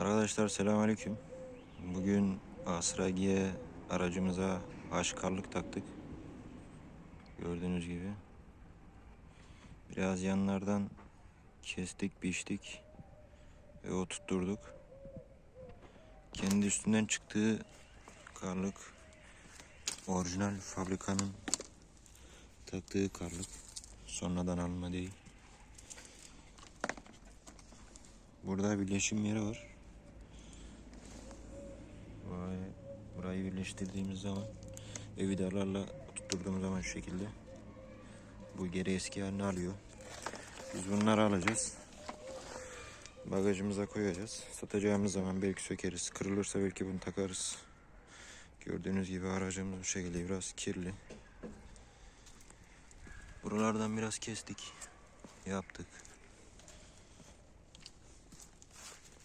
Arkadaşlar selamünaleyküm. Bugün Asragi'ye aracımıza aşkarlık taktık. Gördüğünüz gibi. Biraz yanlardan kestik, biçtik ve oturtturduk. Kendi üstünden çıktığı karlık orijinal fabrikanın taktığı karlık. Sonradan alma değil. Burada birleşim yeri var. Birleştirdiğimiz zaman ve vidalarla tutturduğumuz zaman şu şekilde bu geri eski halini alıyor. Biz bunları alacağız. Bagajımıza koyacağız. Satacağımız zaman belki sökeriz. Kırılırsa belki bunu takarız. Gördüğünüz gibi aracımız bu şekilde biraz kirli. Buralardan biraz kestik. Yaptık.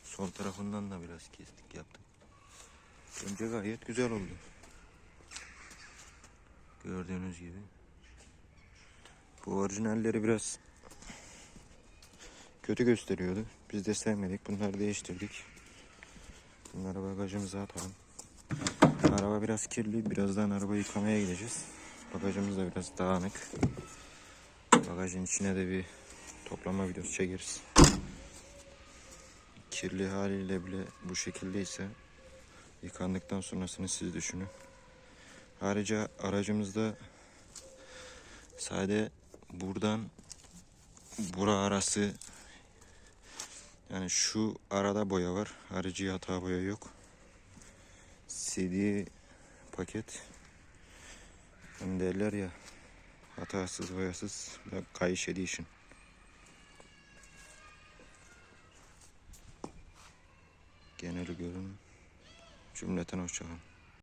Sol tarafından da biraz kestik yaptık. Önce gayet güzel oldu. Gördüğünüz gibi. Bu orijinalleri biraz kötü gösteriyordu. Biz de sevmedik. Bunları değiştirdik. Bunları bagajımıza atalım. Araba biraz kirli. Birazdan araba yıkamaya gideceğiz. Bagajımız da biraz dağınık. Bagajın içine de bir toplama videosu çekeriz kirli haliyle bile bu şekildeyse yıkandıktan sonrasını siz düşünün. Ayrıca aracımızda sade buradan bura arası yani şu arada boya var. Harici hata boya yok. CD paket. Hani derler ya hatasız boyasız kayış edition. Genel görün cümleten hoşçakalın.